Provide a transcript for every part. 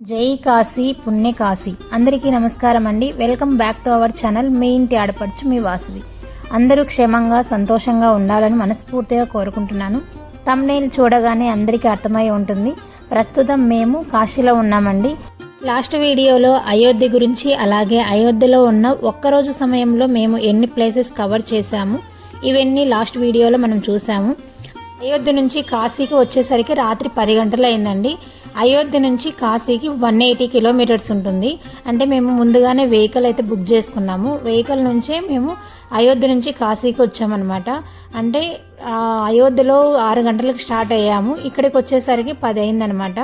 జై కాశీ పుణ్య కాశీ. అందరికీ నమస్కారం అండి. Welcome back to our channel. మీ ఇంటి ఆడపడుచు మీ వాసువి. అందరూ క్షేమంగా సంతోషంగా ఉండాలని మనస్ఫూర్తిగా కోరుకుంటున్నాను. తమ్నేల్ చూడగానే అందరికీ అర్థమై ఉంటుంది. ప్రస్తుతం మేము కాశీలో ఉన్నామండి. లాస్ట్ వీడియోలో అయోధ్య గురించి అలాగే అయోధ్యలో ఉన్న ఒక్కరోజు సమయంలో మేము ఎన్ని ప్లేసెస్ కవర్ చేశాము ఇవన్నీ లాస్ట్ వీడియోలో మనం చూసాము అయోధ్య నుంచి కాశీకి వచ్చేసరికి రాత్రి పది గంటలు అయిందండి అయోధ్య నుంచి కాశీకి వన్ ఎయిటీ కిలోమీటర్స్ ఉంటుంది. అంటే మేము ముందుగానే వెహికల్ అయితే బుక్ చేసుకున్నాము. వెహికల్ నుంచే మేము అయోధ్య నుంచి కాశీకి వచ్చామన్నమాట. అంటే అయోధ్యలో ఆరు గంటలకు స్టార్ట్ అయ్యాము. ఇక్కడికి వచ్చేసరికి పది అయిందనమాట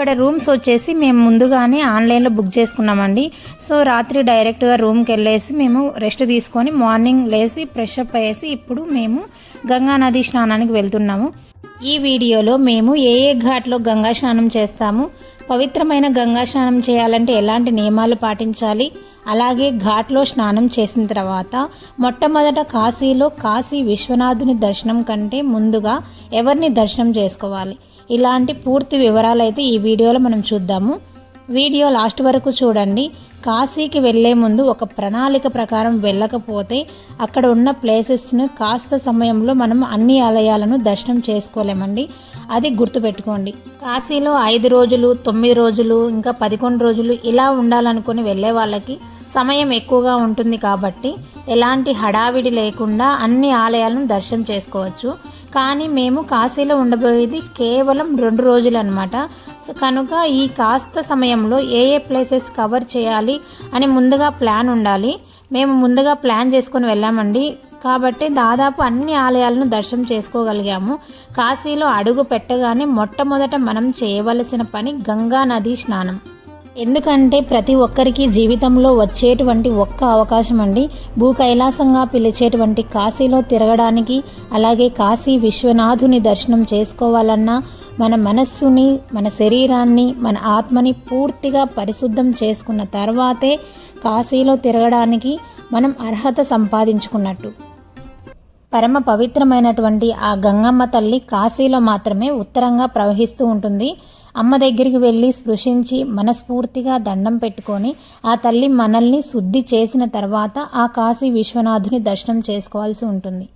ఇక్కడ రూమ్స్ వచ్చేసి మేము ముందుగానే ఆన్లైన్లో బుక్ చేసుకున్నామండి. సో రాత్రి డైరెక్ట్గా రూమ్కి వెళ్ళేసి మేము రెస్ట్ తీసుకొని మార్నింగ్ లేచి ఫ్రెష్ అప్ అయ్యేసి ఇప్పుడు మేము గంగా నది స్నానానికి వెళ్తున్నాము. ఈ వీడియోలో మేము ఏ ఏ ఘాట్లో గంగా స్నానం చేస్తాము పవిత్రమైన గంగా స్నానం చేయాలంటే ఎలాంటి నియమాలు పాటించాలి అలాగే ఘాట్లో స్నానం చేసిన తర్వాత మొట్టమొదట కాశీలో కాశీ విశ్వనాథుని దర్శనం కంటే ముందుగా ఎవరిని దర్శనం చేసుకోవాలి? ఇలాంటి పూర్తి వివరాలు అయితే ఈ వీడియోలో మనం చూద్దాము. వీడియో లాస్ట్ వరకు చూడండి. కాశీకి వెళ్ళే ముందు ఒక ప్రణాళిక ప్రకారం వెళ్ళకపోతే అక్కడ ఉన్న ప్లేసెస్ను కాస్త సమయంలో మనం అన్ని ఆలయాలను దర్శనం చేసుకోలేమండి. అది గుర్తుపెట్టుకోండి. కాశీలో ఐదు రోజులు తొమ్మిది రోజులు ఇంకా పదకొండు రోజులు ఇలా ఉండాలనుకుని వెళ్ళే వాళ్ళకి సమయం ఎక్కువగా ఉంటుంది కాబట్టి ఎలాంటి హడావిడి లేకుండా అన్ని ఆలయాలను దర్శనం చేసుకోవచ్చు. కానీ మేము కాశీలో ఉండబోయేది కేవలం రెండు రోజులు అనమాట కనుక ఈ కాస్త సమయంలో ఏ ఏ ప్లేసెస్ కవర్ చేయాలి అని ముందుగా ప్లాన్ ఉండాలి. మేము ముందుగా ప్లాన్ చేసుకొని వెళ్ళామండి. కాబట్టి దాదాపు అన్ని ఆలయాలను దర్శనం చేసుకోగలిగాము. కాశీలో అడుగు పెట్టగానే మొట్టమొదట మనం చేయవలసిన పని గంగా నది స్నానం. ఎందుకంటే ప్రతి ఒక్కరికి జీవితంలో వచ్చేటువంటి ఒక్క అవకాశం అండి భూ కైలాసంగా పిలిచేటువంటి కాశీలో తిరగడానికి అలాగే కాశీ విశ్వనాథుని దర్శనం చేసుకోవాలన్నా మన మనస్సుని మన శరీరాన్ని మన ఆత్మని పూర్తిగా పరిశుద్ధం చేసుకున్న తర్వాతే కాశీలో తిరగడానికి మనం అర్హత సంపాదించుకున్నట్టు. పరమ పవిత్రమైనటువంటి ఆ గంగమ్మ తల్లి కాశీలో మాత్రమే ఉత్తరంగా ప్రవహిస్తూ ఉంటుంది. అమ్మ దగ్గరికి వెళ్ళి స్పృశించి మనస్ఫూర్తిగా దండం పెట్టుకొని ఆ తల్లి మనల్ని శుద్ధి చేసిన తర్వాత ఆ కాశీ విశ్వనాథుని దర్శనం చేసుకోవాల్సి ఉంటుంది.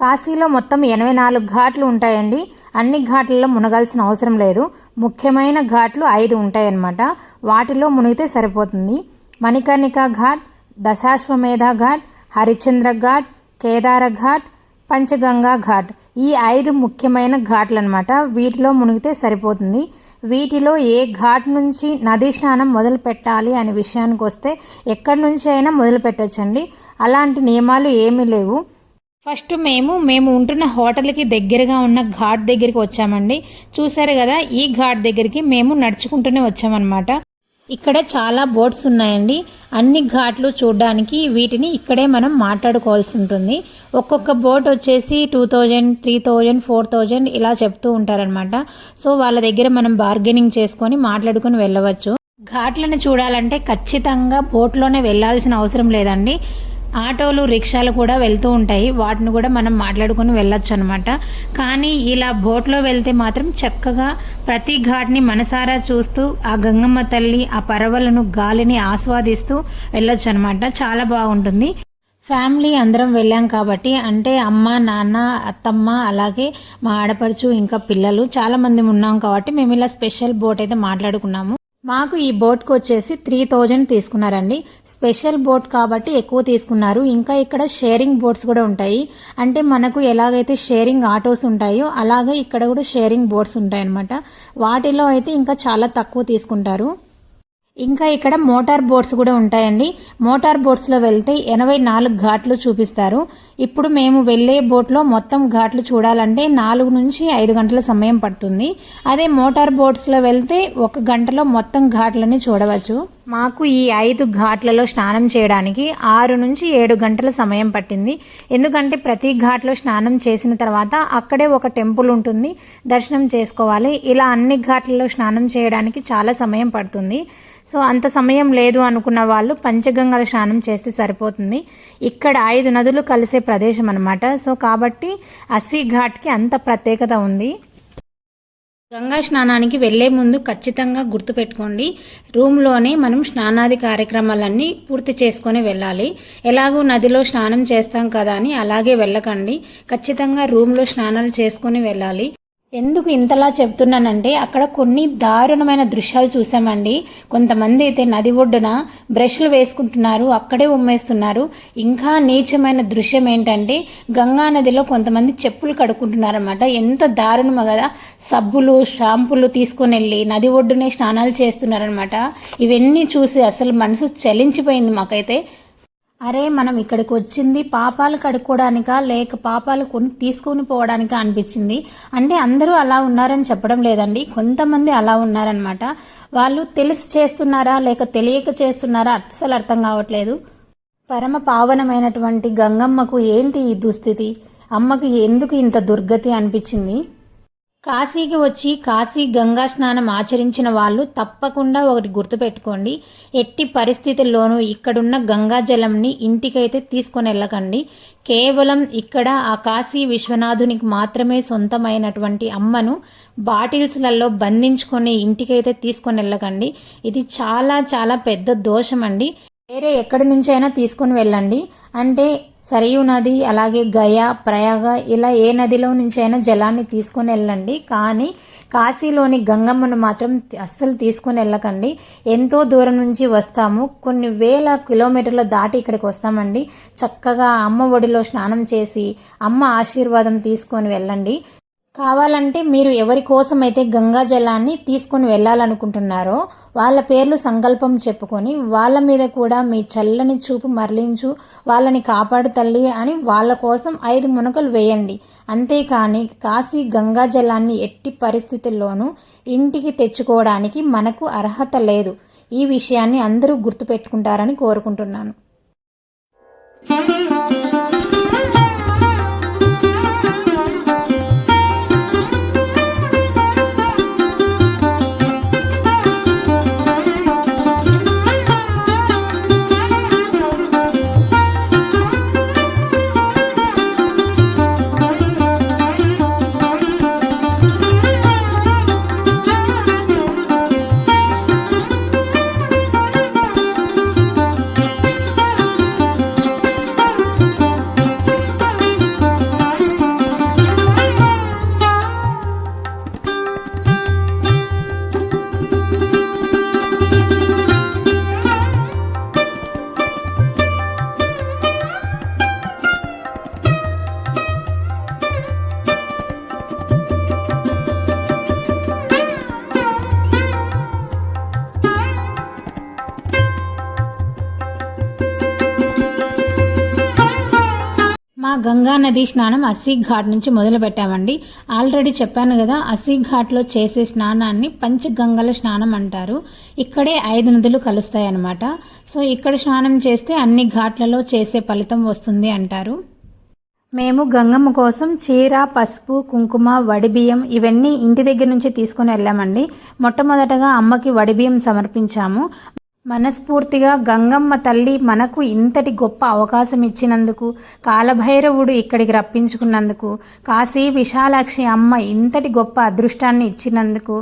కాశీలో మొత్తం ఎనభై నాలుగు ఘాట్లు ఉంటాయండి. అన్ని ఘాట్లలో మునగాల్సిన అవసరం లేదు. ముఖ్యమైన ఘాట్లు ఐదు ఉంటాయన్నమాట. వాటిలో మునిగితే సరిపోతుంది. మణికర్ణిక ఘాట్ దశాశ్వమేధ ఘాట్ హరిశ్చంద్ర ఘాట్ కేదార ఘాట్ పంచగంగా ఘాట్. ఈ ఐదు ముఖ్యమైన ఘాట్లు అనమాట వీటిలో మునిగితే సరిపోతుంది. వీటిలో ఏ ఘాట్ నుంచి నదీ స్నానం మొదలు పెట్టాలి అనే విషయానికి వస్తే ఎక్కడి నుంచి అయినా మొదలు పెట్టచ్చండి. అలాంటి నియమాలు ఏమీ లేవు. ఫస్ట్ మేము మేము ఉంటున్న హోటల్కి దగ్గరగా ఉన్న ఘాట్ దగ్గరికి వచ్చామండి. చూసారు కదా ఈ ఘాట్ దగ్గరికి మేము నడుచుకుంటూనే వచ్చామన్నమాట. ఇక్కడ చాలా బోట్స్ ఉన్నాయండి. అన్ని ఘాట్లు చూడడానికి వీటిని ఇక్కడే మనం మాట్లాడుకోవాల్సి ఉంటుంది. ఒక్కొక్క బోట్ వచ్చేసి two thousand three thousand four thousand ఇలా చెప్తూ ఉంటారనమాట సో వాళ్ళ దగ్గర మనం బార్గెనింగ్ చేసుకొని మాట్లాడుకొని వెళ్ళవచ్చు. ఘాట్లను చూడాలంటే ఖచ్చితంగా బోట్లోనే వెళ్ళాల్సిన అవసరం లేదండి. ఆటోలు రిక్షాలు కూడా వెళ్తూ ఉంటాయి. వాటిని కూడా మనం మాట్లాడుకొని వెళ్ళొచ్చు అనమాట కానీ ఇలా బోట్లో వెళ్తే మాత్రం చక్కగా ప్రతి ఘాట్ని మనసారా చూస్తూ ఆ గంగమ్మ తల్లి ఆ పరవలను గాలిని ఆస్వాదిస్తూ వెళ్ళొచ్చు అనమాట చాలా బాగుంటుంది. ఫ్యామిలీ అందరం వెళ్ళాం కాబట్టి అంటే అమ్మ నాన్న అత్తమ్మ అలాగే మా ఆడపడుచు ఇంకా పిల్లలు చాలా మంది ఉన్నాం కాబట్టి మేము ఇలా స్పెషల్ బోట్ అయితే మాట్లాడుకున్నాము. మాకు ఈ బోట్కి వచ్చేసి త్రీ థౌజండ్ తీసుకున్నారండి. స్పెషల్ బోట్ కాబట్టి ఎక్కువ తీసుకున్నారు. ఇంకా ఇక్కడ షేరింగ్ బోట్స్ కూడా ఉంటాయి. అంటే మనకు ఎలాగైతే షేరింగ్ ఆటోస్ ఉంటాయో అలాగే ఇక్కడ కూడా షేరింగ్ బోట్స్ ఉంటాయన్నమాట. వాటిలో అయితే ఇంకా చాలా తక్కువ తీసుకుంటారు. ఇంకా ఇక్కడ మోటార్ బోట్స్ కూడా ఉంటాయండి. మోటార్ బోట్స్లో వెళ్తే ఎనభై నాలుగు ఘాట్లు చూపిస్తారు. ఇప్పుడు మేము వెళ్ళే బోట్లో మొత్తం ఘాట్లు చూడాలంటే నాలుగు నుంచి ఐదు గంటల సమయం పడుతుంది. అదే మోటార్ బోట్స్లో వెళ్తే ఒక గంటలో మొత్తం ఘాట్లని చూడవచ్చు. మాకు ఈ ఐదు ఘాట్లలో స్నానం చేయడానికి ఆరు నుంచి ఏడు గంటల సమయం పట్టింది. ఎందుకంటే ప్రతి ఘాట్లో స్నానం చేసిన తర్వాత అక్కడే ఒక టెంపుల్ ఉంటుంది. దర్శనం చేసుకోవాలి. ఇలా అన్ని ఘాట్లలో స్నానం చేయడానికి చాలా సమయం పడుతుంది. సో అంత సమయం లేదు అనుకున్న వాళ్ళు పంచగంగల స్నానం చేస్తే సరిపోతుంది. ఇక్కడ ఐదు నదులు కలిసే ప్రదేశం అనమాట సో కాబట్టి అస్సీ ఘాట్కి అంత ప్రత్యేకత ఉంది. గంగా స్నానానికి వెళ్ళే ముందు ఖచ్చితంగా గుర్తుపెట్టుకోండి రూమ్లోనే మనం స్నానాది కార్యక్రమాలన్నీ పూర్తి చేసుకొని వెళ్ళాలి. ఎలాగో నదిలో స్నానం చేస్తాం కదా అని అలాగే వెళ్ళకండి. ఖచ్చితంగా రూమ్లో స్నానాలు చేసుకొని వెళ్ళాలి. ఎందుకు ఇంతలా చెప్తున్నానంటే అక్కడ కొన్ని దారుణమైన దృశ్యాలు చూసామండి. కొంతమంది అయితే నది ఒడ్డున బ్రష్లు వేసుకుంటున్నారు అక్కడే ఉమ్మేస్తున్నారు. ఇంకా నీచమైన దృశ్యం ఏంటంటే గంగా నదిలో కొంతమంది చెప్పులు కడుక్కుంటున్నారన్నమాట. ఎంత దారుణమో కదా. సబ్బులు షాంపులు తీసుకొని వెళ్ళి నది ఒడ్డునే స్నానాలు చేస్తున్నారనమాట ఇవన్నీ చూసి అసలు మనసు చలించిపోయింది మాకైతే. అరే మనం ఇక్కడికి వచ్చింది పాపాలు కడుక్కోవడానికా లేక పాపాలు కొని తీసుకొని పోవడానికా అనిపించింది. అంటే అందరూ అలా ఉన్నారని చెప్పడం లేదండి. కొంతమంది అలా ఉన్నారనమాట వాళ్ళు తెలిసి చేస్తున్నారా లేక తెలియక చేస్తున్నారా అస్సలు అర్థం కావట్లేదు. పరమ పావనమైనటువంటి గంగమ్మకు ఏంటి ఈ దుస్థితి? అమ్మకు ఎందుకు ఇంత దుర్గతి అనిపించింది? కాశీకి వచ్చి కాశీ గంగా స్నానం ఆచరించిన వాళ్ళు తప్పకుండా ఒకటి గుర్తుపెట్టుకోండి. ఎట్టి పరిస్థితుల్లోనూ ఇక్కడున్న గంగా జలంని ఇంటికైతే తీసుకొని వెళ్ళకండి. కేవలం ఇక్కడ ఆ కాశీ విశ్వనాథునికి మాత్రమే సొంతమైనటువంటి అమ్మను బాటిల్స్లలో బంధించుకొని ఇంటికైతే తీసుకొని వెళ్ళకండి. ఇది చాలా చాలా పెద్ద దోషం అండి వేరే ఎక్కడి నుంచైనా తీసుకొని వెళ్ళండి. అంటే సరియు నది అలాగే గయా ప్రయాగ ఇలా ఏ నదిలో నుంచైనా జలాన్ని తీసుకొని వెళ్ళండి. కానీ కాశీలోని గంగమ్మను మాత్రం అస్సలు తీసుకొని వెళ్ళకండి. ఎంతో దూరం నుంచి వస్తాము. కొన్ని వేల కిలోమీటర్లు దాటి ఇక్కడికి వస్తామండి. చక్కగా అమ్మ ఒడిలో స్నానం చేసి అమ్మ ఆశీర్వాదం తీసుకొని వెళ్ళండి. కావాలంటే మీరు ఎవరి కోసం అయితే గంగా జలాన్ని తీసుకొని వెళ్ళాలనుకుంటున్నారో వాళ్ళ పేర్లు సంకల్పం చెప్పుకొని వాళ్ళ మీద కూడా మీ చల్లని చూపు మరలించు వాళ్ళని కాపాడు తల్లి అని వాళ్ళ కోసం ఐదు మునకలు వేయండి. అంతేకాని కాశీ గంగా జలాన్ని ఎట్టి పరిస్థితుల్లోనూ ఇంటికి తెచ్చుకోవడానికి మనకు అర్హత లేదు. ఈ విషయాన్ని అందరూ గుర్తుపెట్టుకుంటారని కోరుకుంటున్నాను. నది స్నానం అసీక్ ఘాట్ నుంచి మొదలు పెట్టామండి ఆల్రెడీ చెప్పాను కదా అసీక్ ఘాట్లో చేసే స్నానాన్ని పంచగంగల స్నానం అంటారు. ఇక్కడే ఐదు నదులు కలుస్తాయి అన్నమాట సో ఇక్కడ స్నానం చేస్తే అన్ని ఘాట్లలో చేసే ఫలితం వస్తుంది అంటారు. మేము గంగమ్మ కోసం చీర పసుపు కుంకుమ వడిబియ్యం ఇవన్నీ ఇంటి దగ్గర నుంచి తీసుకొని వెళ్ళామండి. మొట్టమొదటగా అమ్మకి వడిబియ్యం సమర్పించాము. మనస్ఫూర్తిగా గంగమ్మ తల్లి మనకు ఇంతటి గొప్ప అవకాశం ఇచ్చినందుకు కాలభైరవుడు ఇక్కడికి రప్పించుకున్నందుకు కాశీ విశాలాక్షి అమ్మ ఇంతటి గొప్ప అదృష్టాన్ని ఇచ్చినందుకు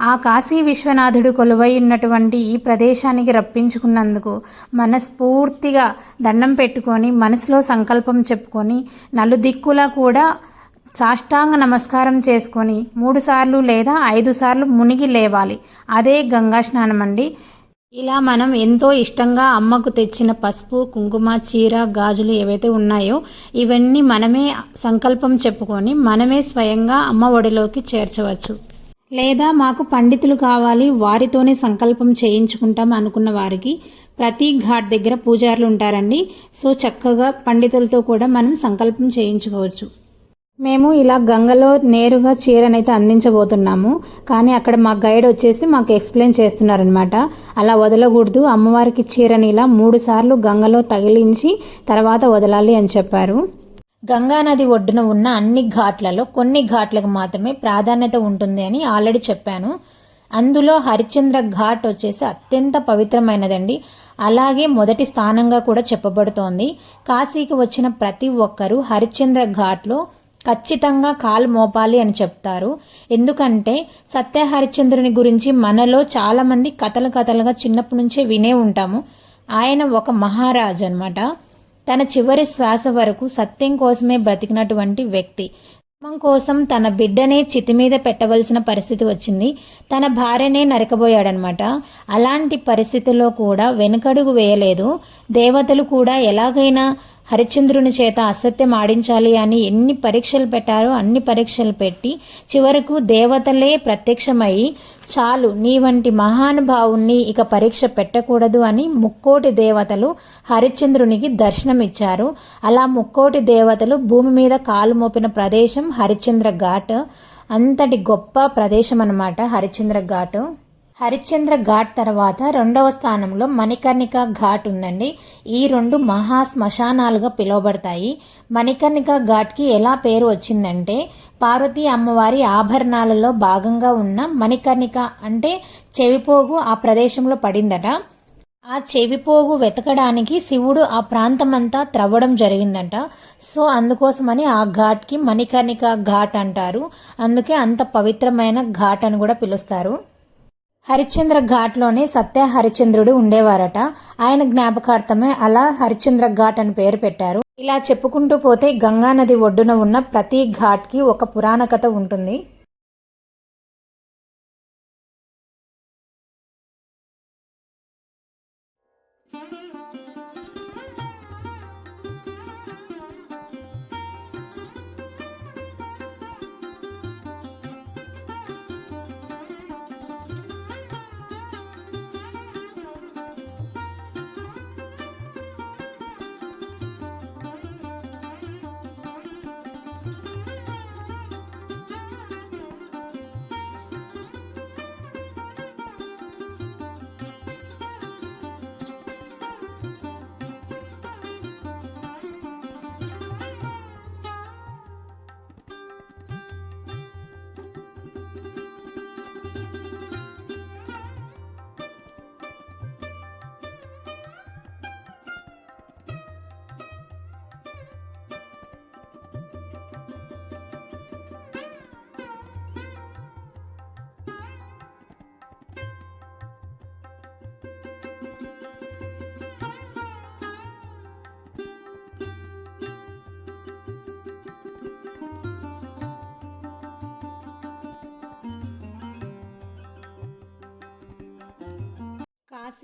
ఆ కాశీ విశ్వనాథుడు కొలువై ఉన్నటువంటి ఈ ప్రదేశానికి రప్పించుకున్నందుకు మనస్ఫూర్తిగా దండం పెట్టుకొని మనసులో సంకల్పం చెప్పుకొని నలుదిక్కులా కూడా సాష్టాంగ నమస్కారం చేసుకొని మూడుసార్లు లేదా ఐదు సార్లు మునిగి లేవాలి. అదే గంగా స్నానం అండి ఇలా మనం ఎంతో ఇష్టంగా అమ్మకు తెచ్చిన పసుపు కుంకుమ చీర గాజులు ఏవైతే ఉన్నాయో ఇవన్నీ మనమే సంకల్పం చెప్పుకొని మనమే స్వయంగా అమ్మ ఒడిలోకి చేర్చవచ్చు. లేదా మాకు పండితులు కావాలి వారితోనే సంకల్పం చేయించుకుంటాం అనుకున్న వారికి ప్రతి ఘాట్ దగ్గర పూజారులు ఉంటారండి. సో చక్కగా పండితులతో కూడా మనం సంకల్పం చేయించుకోవచ్చు. మేము ఇలా గంగలో నేరుగా చీరనైతే అందించబోతున్నాము. కానీ అక్కడ మా గైడ్ వచ్చేసి మాకు ఎక్స్ప్లెయిన్ చేస్తున్నారనమాట అలా వదలకూడదు. అమ్మవారికి చీరని ఇలా మూడు సార్లు గంగలో తగిలించి తర్వాత వదలాలి అని చెప్పారు. గంగా నది ఒడ్డున ఉన్న అన్ని ఘాట్లలో కొన్ని ఘాట్లకు మాత్రమే ప్రాధాన్యత ఉంటుంది అని ఆల్రెడీ చెప్పాను. అందులో హరిశ్చంద్ర ఘాట్ వచ్చేసి అత్యంత పవిత్రమైనదండి. అలాగే మొదటి స్థానంగా కూడా చెప్పబడుతోంది. కాశీకి వచ్చిన ప్రతి ఒక్కరూ హరిశ్చంద్ర ఘాట్లో ఖచ్చితంగా కాలు మోపాలి అని చెప్తారు. ఎందుకంటే సత్య హరిశ్చంద్రుని గురించి మనలో చాలామంది కథలు కథలుగా చిన్నప్పటి నుంచే వినే ఉంటాము. ఆయన ఒక మహారాజు అనమాట తన చివరి శ్వాస వరకు సత్యం కోసమే బ్రతికినటువంటి వ్యక్తి. ధర్మం కోసం తన బిడ్డనే చితి మీద పెట్టవలసిన పరిస్థితి వచ్చింది. తన భార్యనే నరకబోయాడనమాట అలాంటి పరిస్థితుల్లో కూడా వెనుకడుగు వేయలేదు. దేవతలు కూడా ఎలాగైనా హరిశ్చంద్రుని చేత అసత్యం ఆడించాలి అని ఎన్ని పరీక్షలు పెట్టారో అన్ని పరీక్షలు పెట్టి చివరకు దేవతలే ప్రత్యక్షమై చాలు నీ వంటి మహానుభావుణ్ణి ఇక పరీక్ష పెట్టకూడదు అని ముక్కోటి దేవతలు హరిశ్చంద్రునికి దర్శనమిచ్చారు. అలా ముక్కోటి దేవతలు భూమి మీద కాలు మోపిన ప్రదేశం హరిశ్చంద్ర ఘాట్ అంతటి గొప్ప ప్రదేశం అన్నమాట హరిశ్చంద్ర ఘాట్ హరిశ్చంద్ర ఘాట్ తర్వాత రెండవ స్థానంలో మణికర్ణిక ఘాట్ ఉందండి. ఈ రెండు మహా శ్మశానాలుగా పిలువబడతాయి. మణికర్ణిక ఘాట్కి ఎలా పేరు వచ్చిందంటే పార్వతీ అమ్మవారి ఆభరణాలలో భాగంగా ఉన్న మణికర్ణిక అంటే చెవిపోగు ఆ ప్రదేశంలో పడిందట. ఆ చెవిపోగు వెతకడానికి శివుడు ఆ ప్రాంతమంతా త్రవ్వడం జరిగిందంట. సో అందుకోసమని ఆ ఘాట్కి మణికర్ణిక ఘాట్ అంటారు. అందుకే అంత పవిత్రమైన ఘాట్ అని కూడా పిలుస్తారు. హరిశ్చంద్ర ఘాట్లోనే సత్య హరిశ్చంద్రుడు ఉండేవారట. ఆయన జ్ఞాపకార్థమే అలా హరిశ్చంద్ర ఘాట్ అని పేరు పెట్టారు. ఇలా చెప్పుకుంటూ పోతే గంగా నది ఒడ్డున ఉన్న ప్రతి ఘాట్కి ఒక పురాణ కథ ఉంటుంది.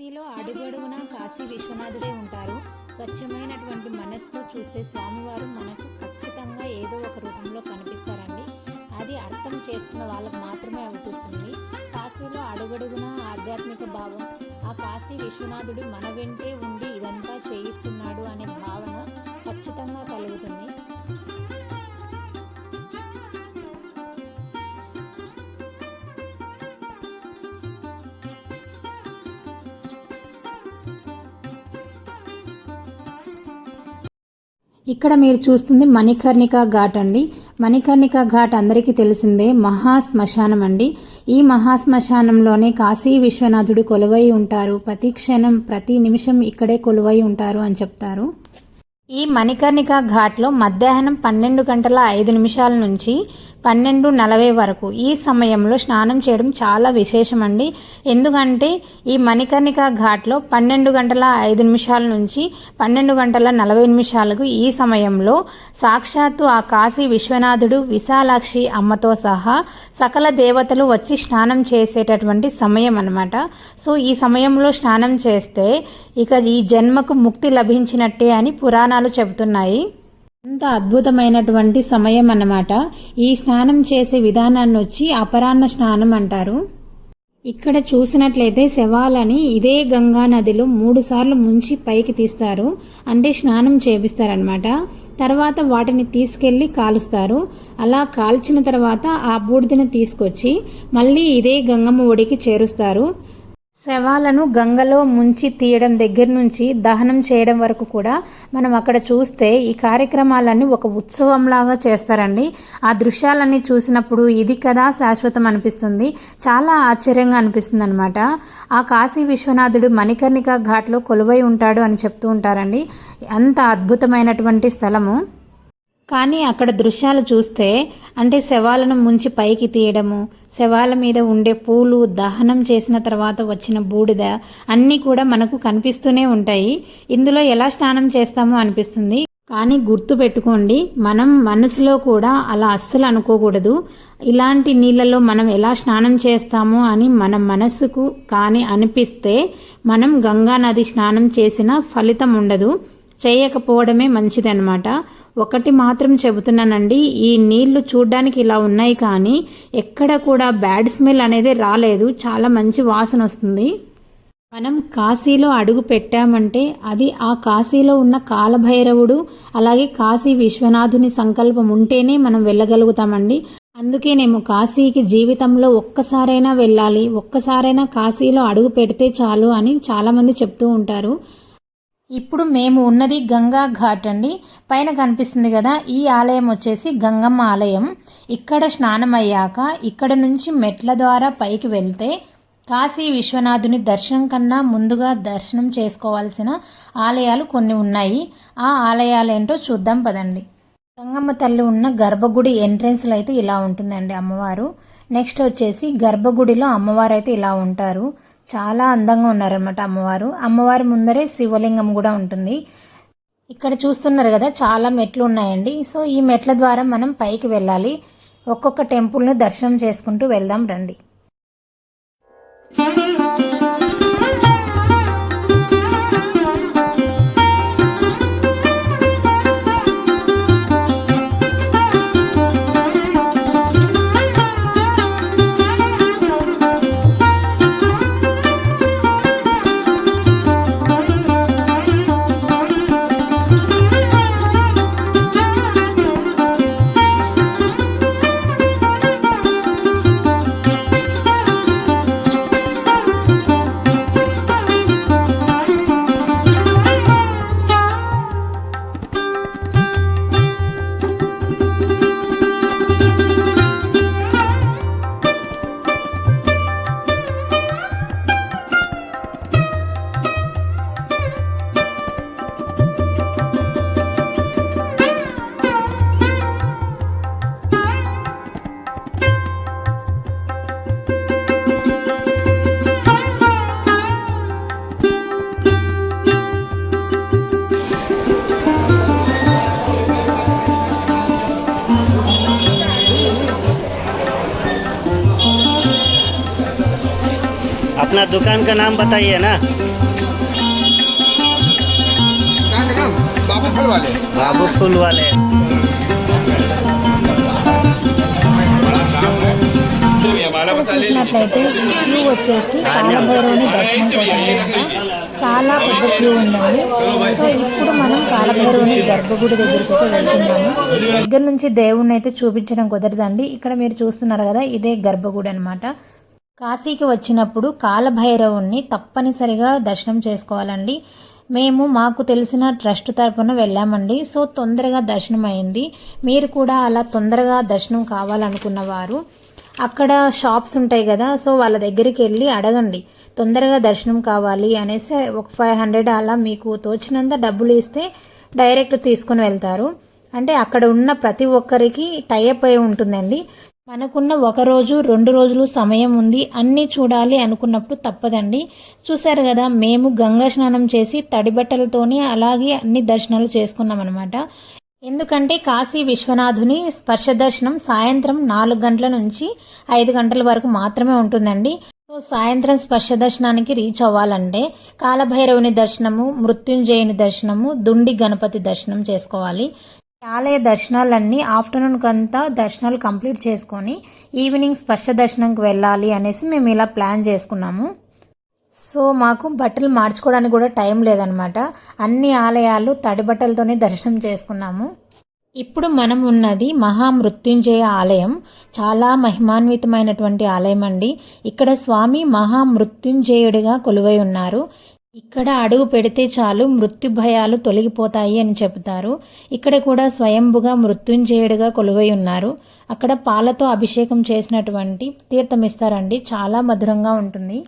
కాశీలో అడుగడుగునా కాశీ విశ్వనాథుడే ఉంటారు. స్వచ్ఛమైనటువంటి మనసుతో చూస్తే స్వామివారు మనకు ఖచ్చితంగా ఏదో ఒక రూపంలో కనిపిస్తారండి. అది అర్థం చేసుకున్న వాళ్ళకు మాత్రమే అవుతుంది. కాశీలో అడుగడుగునా ఆధ్యాత్మిక భావం ఆ కాశీ విశ్వనాథుడు మన వెంటే ఉండి ఇదంతా చేయిస్తున్నాడు అనే భావన ఖచ్చితంగా కలుగుతుంది. ఇక్కడ మీరు చూస్తుంది మణికర్ణిక ఘాట్ అండి. మణికర్ణిక ఘాట్ అందరికీ తెలిసిందే మహాశ్మశానం అండి. ఈ మహాశ్మశానంలోనే కాశీ విశ్వనాథుడు కొలువై ఉంటారు. ప్రతి క్షణం ప్రతి నిమిషం ఇక్కడే కొలువై ఉంటారు అని చెప్తారు. ఈ మణికర్ణిక ఘాట్లో మధ్యాహ్నం పన్నెండు గంటల ఐదు నిమిషాల నుంచి పన్నెండు నలభై వరకు. ఈ సమయంలో స్నానం చేయడం చాలా విశేషమండి. ఎందుకంటే ఈ మణికర్ణిక ఘాట్లో పన్నెండు గంటల ఐదు నిమిషాల నుంచి పన్నెండు గంటల నలభై నిమిషాలకు ఈ సమయంలో సాక్షాత్తు ఆ కాశీ విశ్వనాథుడు విశాలాక్షి అమ్మతో సహా సకల దేవతలు వచ్చి స్నానం చేసేటటువంటి సమయం అనమాట సో ఈ సమయంలో స్నానం చేస్తే ఇక ఈ జన్మకు ముక్తి లభించినట్టే అని పురాణాలు చెబుతున్నాయి. అంత అద్భుతమైనటువంటి సమయం అన్నమాట. ఈ స్నానం చేసే విధానాన్ని వచ్చి అపరాహ్న స్నానం అంటారు. ఇక్కడ చూసినట్లయితే శవాలని ఇదే గంగా నదిలో మూడు సార్లు ముంచి పైకి తీస్తారు. అంటే స్నానం చేపిస్తారనమాట తర్వాత వాటిని తీసుకెళ్ళి కాలుస్తారు. అలా కాల్చిన తర్వాత ఆ బూడిదని తీసుకొచ్చి మళ్ళీ ఇదే గంగమ్మ ఒడికి చేరుస్తారు. శవాలను గంగలో ముంచి తీయడం దగ్గర నుంచి దహనం చేయడం వరకు కూడా మనం అక్కడ చూస్తే ఈ కార్యక్రమాలన్నీ ఒక ఉత్సవంలాగా చేస్తారండి. ఆ దృశ్యాలన్నీ చూసినప్పుడు ఇది కదా శాశ్వతం అనిపిస్తుంది. చాలా ఆశ్చర్యంగా అనిపిస్తుంది అనమాట ఆ కాశీ విశ్వనాథుడు మణికర్ణిక ఘాట్లో కొలువై ఉంటాడు అని చెప్తూ ఉంటారండి. అంత అద్భుతమైనటువంటి స్థలము. కానీ అక్కడ దృశ్యాలు చూస్తే అంటే శవాలను ముంచి పైకి తీయడము శవాల మీద ఉండే పూలు దహనం చేసిన తర్వాత వచ్చిన బూడిద అన్నీ కూడా మనకు కనిపిస్తూనే ఉంటాయి. ఇందులో ఎలా స్నానం చేస్తామో అనిపిస్తుంది. కానీ గుర్తు పెట్టుకోండి మనం మనసులో కూడా అలా అస్సలు అనుకోకూడదు. ఇలాంటి నీళ్ళలో మనం ఎలా స్నానం చేస్తాము అని మన మనసుకు కానీ అనిపిస్తే మనం గంగా నది స్నానం చేసిన ఫలితం ఉండదు. చేయకపోవడమే మంచిదన్నమాట. ఒకటి మాత్రం చెబుతున్నానండి ఈ నీళ్ళు చూడ్డానికి ఇలా ఉన్నాయి కానీ ఎక్కడ కూడా బ్యాడ్ స్మెల్ అనేది రాలేదు. చాలా మంచి వాసన వస్తుంది. మనం కాశీలో అడుగు పెట్టామంటే అది ఆ కాశీలో ఉన్న కాలభైరవుడు అలాగే కాశీ విశ్వనాథుని సంకల్పం ఉంటేనే మనం వెళ్ళగలుగుతామండి. అందుకేనేమో కాశీకి జీవితంలో ఒక్కసారైనా వెళ్ళాలి ఒక్కసారైనా కాశీలో అడుగు పెడితే చాలు అని చాలామంది చెప్తూ ఉంటారు. ఇప్పుడు మేము ఉన్నది గంగా ఘాట్ అండి. పైన కనిపిస్తుంది కదా ఈ ఆలయం వచ్చేసి గంగమ్మ ఆలయం. ఇక్కడ స్నానం అయ్యాక ఇక్కడ నుంచి మెట్ల ద్వారా పైకి వెళ్తే కాశీ విశ్వనాథుని దర్శనం కన్నా ముందుగా దర్శనం చేసుకోవాల్సిన ఆలయాలు కొన్ని ఉన్నాయి. ఆ ఆలయాలు ఏంటో చూద్దాం పదండి. గంగమ్మ తల్లి ఉన్న గర్భగుడి ఎంట్రెన్స్లో అయితే ఇలా ఉంటుందండి అమ్మవారు. నెక్స్ట్ వచ్చేసి గర్భగుడిలో అమ్మవారు అయితే ఇలా ఉంటారు. చాలా అందంగా ఉన్నారనమాట అమ్మవారు. అమ్మవారి ముందరే శివలింగం కూడా ఉంటుంది. ఇక్కడ చూస్తున్నారు కదా చాలా మెట్లు ఉన్నాయండి. సో ఈ మెట్ల ద్వారా మనం పైకి వెళ్ళాలి. ఒక్కొక్క టెంపుల్ను దర్శనం చేసుకుంటూ వెళ్దాం రండి. दुकान का नाम बताइए ना क्या का नाम बाबू फल वाले बाबू फूल वाले हमारा ఇక్కడ చూసినట్లయితే ఈ క్యూ వచ్చేసి కాలభైరవుని దర్శనం కోసం అన్నమాట. చాలా పెద్ద క్యూ ఉందండి సో ఇప్పుడు మనం కాలభైరవుని గర్భగుడి దగ్గరికి అయితే వెళ్తున్నాము దగ్గర నుంచి దేవుణ్ణి అయితే చూపించడం కుదరదండి ఇక్కడ మీరు చూస్తున్నారు కదా ఇదే గర్భగుడి అనమాట కాశీకి వచ్చినప్పుడు కాలభైరవుణ్ణి తప్పనిసరిగా దర్శనం చేసుకోవాలండి. మేము మాకు తెలిసిన ట్రస్ట్ తరపున వెళ్ళామండి. సో తొందరగా దర్శనం అయింది మీరు కూడా అలా తొందరగా దర్శనం కావాలనుకున్న వారు అక్కడ షాప్స్ ఉంటాయి కదా సో వాళ్ళ దగ్గరికి వెళ్ళి అడగండి. తొందరగా దర్శనం కావాలి అనేసి ఒక ఫైవ్ హండ్రెడ్ అలా మీకు తోచినంత డబ్బులు ఇస్తే డైరెక్ట్ తీసుకొని వెళ్తారు. అంటే అక్కడ ఉన్న ప్రతి ఒక్కరికి టైఅప్ అయి ఉంటుందండి. మనకున్న ఒక రోజు రెండు రోజులు సమయం ఉంది. అన్నీ చూడాలి అనుకున్నప్పుడు తప్పదండి. చూశారు కదా మేము గంగా స్నానం చేసి తడిబట్టలతోనే అలాగే అన్ని దర్శనాలు చేసుకున్నాం అనమాట ఎందుకంటే కాశీ విశ్వనాథుని స్పర్శ దర్శనం సాయంత్రం నాలుగు గంటల నుంచి ఐదు గంటల వరకు మాత్రమే ఉంటుందండి. సో సాయంత్రం స్పర్శ దర్శనానికి రీచ్ అవ్వాలంటే కాలభైరవుని దర్శనము మృత్యుంజయుని దర్శనము దుండి గణపతి దర్శనం చేసుకోవాలి. ఆలయ దర్శనాలన్నీ ఆఫ్టర్నూన్ అంతా దర్శనాలు కంప్లీట్ చేసుకొని ఈవినింగ్ స్పర్శ దర్శనంకి వెళ్ళాలి అనేసి మేము ఇలా ప్లాన్ చేసుకున్నాము. సో మాకు బట్టలు మార్చుకోవడానికి కూడా టైం లేదనమాట అన్ని ఆలయాలు తడి బట్టలతోనే దర్శనం చేసుకున్నాము. ఇప్పుడు మనం ఉన్నది మహామృత్యుంజయ ఆలయం. చాలా మహిమాన్వితమైనటువంటి ఆలయం అండి ఇక్కడ స్వామి మహామృత్యుంజయుడిగా కొలువై ఉన్నారు. ఇక్కడ అడుగు పెడితే చాలు మృత్యు భయాలు తొలగిపోతాయి అని చెబుతారు. ఇక్కడ కూడా స్వయంభుగా మృత్యుంజయుడిగా కొలువై ఉన్నారు. అక్కడ పాలతో అభిషేకం చేసినటువంటి తీర్థం ఇస్తారండి చాలా మధురంగా ఉంటుంది.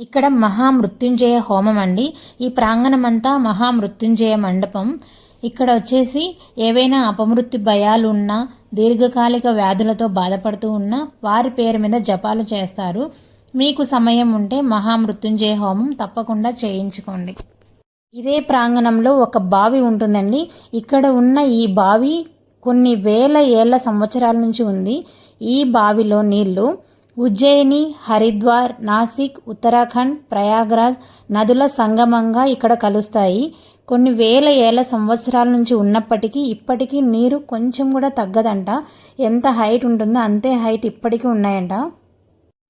ఇక్కడ మహామృత్యుంజయ హోమం అండి. ఈ ప్రాంగణం అంతా మహామృత్యుంజయ మండపం. ఇక్కడ వచ్చేసి ఏవైనా అపమృత్యు భయాలు ఉన్నా దీర్ఘకాలిక వ్యాధులతో బాధపడుతూ ఉన్నా వారి పేరు మీద జపాలు చేస్తారు. మీకు సమయం ఉంటే మహామృత్యుంజయ హోమం తప్పకుండా చేయించుకోండి. ఇదే ప్రాంగణంలో ఒక బావి ఉంటుందండి. ఇక్కడ ఉన్న ఈ బావి కొన్ని వేల ఏళ్ళ సంవత్సరాల నుంచి ఉంది. ఈ బావిలో నీళ్ళు ఉజ్జయిని హరిద్వార్ నాసిక్ ఉత్తరాఖండ్ ప్రయాగ్రాజ్ నదుల సంగమంగా ఇక్కడ కలుస్తాయి. కొన్ని వేల ఏళ్ళ సంవత్సరాల నుంచి ఉన్నప్పటికీ ఇప్పటికీ నీరు కొంచెం కూడా తగ్గదంట. ఎంత హైట్ ఉంటుందో అంతే హైట్ ఇప్పటికీ ఉన్నాయంట.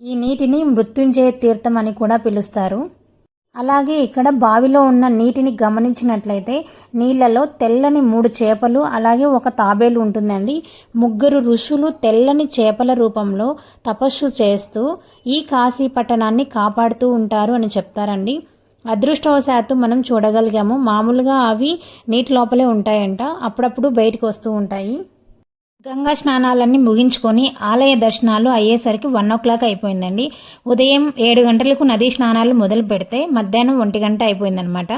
ఈ నీటిని మృత్యుంజయ తీర్థం అని కూడా పిలుస్తారు. అలాగే ఇక్కడ బావిలో ఉన్న నీటిని గమనించినట్లయితే నీళ్ళలో తెల్లని మూడు చేపలు అలాగే ఒక తాబేలు ఉంటుందండి. ముగ్గురు ఋషులు తెల్లని చేపల రూపంలో తపస్సు చేస్తూ ఈ కాశీ పట్టణాన్ని కాపాడుతూ ఉంటారు అని చెప్తారండి. అదృష్టవశాత్తు మనం చూడగలిగాము మామూలుగా అవి నీటి లోపలే ఉంటాయంట అప్పుడప్పుడు బయటకు వస్తూ ఉంటాయి. గంగా స్నానాలన్నీ ముగించుకొని ఆలయ దర్శనాలు అయ్యేసరికి వన్ ఓ క్లాక్ అయిపోయిందండి. ఉదయం ఏడు గంటలకు నదీ స్నానాలు మొదలు పెడితే మధ్యాహ్నం ఒంటి గంట అయిపోయిందనమాట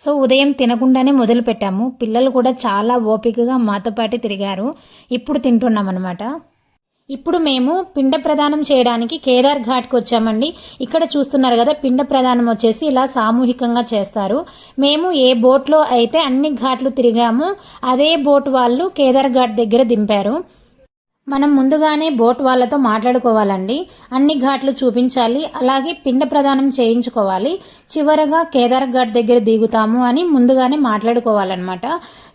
సో ఉదయం తినకుండానే మొదలు పెట్టాము. పిల్లలు కూడా చాలా ఓపికగా మాతో పాటు తిరిగారు. ఇప్పుడు తింటున్నాం అనమాట ఇప్పుడు మేము పిండ ప్రదానం చేయడానికి కేదార్ ఘాట్కి వచ్చామండి. ఇక్కడ చూస్తున్నారు కదా పిండ ప్రదానం వచ్చేసి ఇలా సామూహికంగా చేస్తారు. మేము ఏ బోట్లో అయితే అన్ని ఘాట్లు తిరిగామో అదే బోట్ వాళ్ళు కేదార్ ఘాట్ దగ్గర దింపారు. మనం ముందుగానే బోట్ వాళ్ళతో మాట్లాడుకోవాలండి. అన్ని ఘాట్లు చూపించాలి అలాగే పిండ ప్రదానం చేయించుకోవాలి. చివరగా కేదార్ ఘాట్ దగ్గర దిగుతాము అని ముందుగానే మాట్లాడుకోవాలన్నమాట.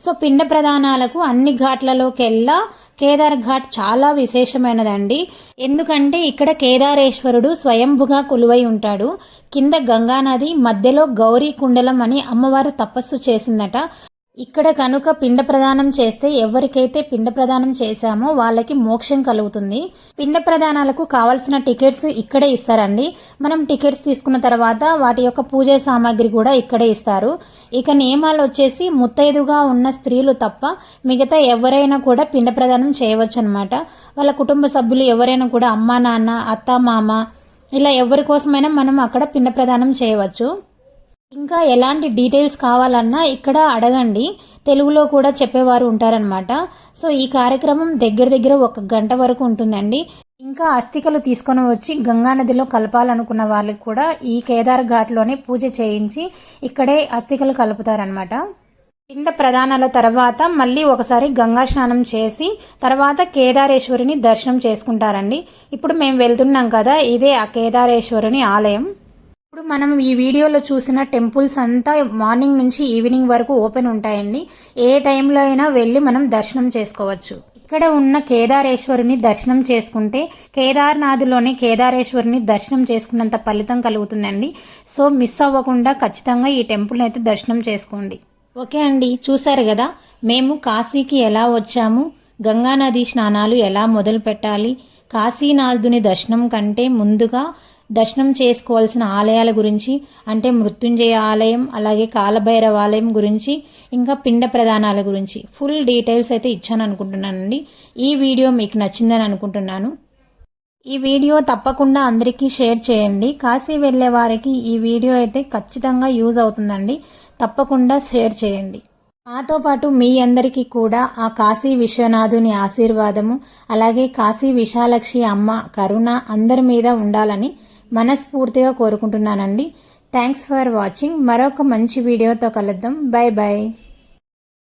సో పిండ ప్రదానాలకు అన్ని ఘాట్లలోకెల్లా కేదార్ ఘాట్ చాలా విశేషమైనదండి. ఎందుకంటే ఇక్కడ కేదారేశ్వరుడు స్వయంభుగా కొలువై ఉంటాడు. కింద గంగానది మధ్యలో గౌరీ కుండలం అని అమ్మవారు తపస్సు చేసిందట. ఇక్కడ కనుక పిండ ప్రదానం చేస్తే ఎవరికైతే పిండ ప్రదానం చేశామో వాళ్ళకి మోక్షం కలుగుతుంది. పిండ ప్రదానాలకు కావాల్సిన టికెట్స్ ఇక్కడే ఇస్తారండి. మనం టికెట్స్ తీసుకున్న తర్వాత వాటి యొక్క పూజ సామాగ్రి కూడా ఇక్కడే ఇస్తారు. ఇక నియమాలు వచ్చేసి ముత్తైదుగా ఉన్న స్త్రీలు తప్ప మిగతా ఎవరైనా కూడా పిండ ప్రదానం చేయవచ్చు అనమాట వాళ్ళ కుటుంబ సభ్యులు ఎవరైనా కూడా అమ్మా నాన్న అత్త మామ ఇలా ఎవరి కోసమైనా మనం అక్కడ పిండ ప్రదానం చేయవచ్చు. ఇంకా ఎలాంటి డీటెయిల్స్ కావాలన్నా ఇక్కడ అడగండి. తెలుగులో కూడా చెప్పేవారు ఉంటారనమాట సో ఈ కార్యక్రమం దగ్గర దగ్గర ఒక గంట వరకు ఉంటుందండి. ఇంకా అస్థికలు తీసుకొని వచ్చి గంగానదిలో కలపాలనుకున్న వాళ్ళకి కూడా ఈ కేదార్ ఘాట్లోనే పూజ చేయించి ఇక్కడే అస్థికలు కలుపుతారనమాట పిండ ప్రధానాల తర్వాత మళ్ళీ ఒకసారి గంగా స్నానం చేసి తర్వాత కేదారేశ్వరిని దర్శనం చేసుకుంటారండి. ఇప్పుడు మేము వెళ్తున్నాం కదా ఇదే ఆ కేదారేశ్వరుని ఆలయం. ఇప్పుడు మనం ఈ వీడియోలో చూసిన టెంపుల్స్ అంతా మార్నింగ్ నుంచి ఈవినింగ్ వరకు ఓపెన్ ఉంటాయండి. ఏ టైంలో అయినా వెళ్ళి మనం దర్శనం చేసుకోవచ్చు. ఇక్కడ ఉన్న కేదారేశ్వరుని దర్శనం చేసుకుంటే కేదార్నాథ్లోనే కేదారేశ్వరుని దర్శనం చేసుకున్నంత ఫలితం కలుగుతుందండి. సో మిస్ అవ్వకుండా ఖచ్చితంగా ఈ టెంపుల్ని అయితే దర్శనం చేసుకోండి. ఓకే అండి చూసారు కదా? మేము కాశీకి ఎలా వచ్చాము? గంగానది స్నానాలు ఎలా మొదలు పెట్టాలి కాశీనాథుని దర్శనం కంటే ముందుగా దర్శనం చేసుకోవాల్సిన ఆలయాల గురించి అంటే మృత్యుంజయ ఆలయం అలాగే కాలభైరవ ఆలయం గురించి ఇంకా పిండ ప్రధానాల గురించి. ఫుల్ డీటెయిల్స్ అయితే ఇచ్చాను అనుకుంటున్నానండి ఈ వీడియో మీకు నచ్చిందని అనుకుంటున్నాను. ఈ వీడియో తప్పకుండా అందరికీ షేర్ చేయండి. కాశీ వెళ్ళే వారికి ఈ వీడియో అయితే ఖచ్చితంగా యూజ్ అవుతుందండి. తప్పకుండా షేర్ చేయండి. మాతో పాటు మీ అందరికీ కూడా ఆ కాశీ విశ్వనాథుని ఆశీర్వాదము అలాగే కాశీ విశాలక్షి అమ్మ కరుణ అందరి మీద ఉండాలని మనస్ఫూర్తిగా కోరుకుంటున్నానండి. థ్యాంక్స్ ఫర్ వాచింగ్ మరొక మంచి వీడియోతో కలుద్దాం. Bye bye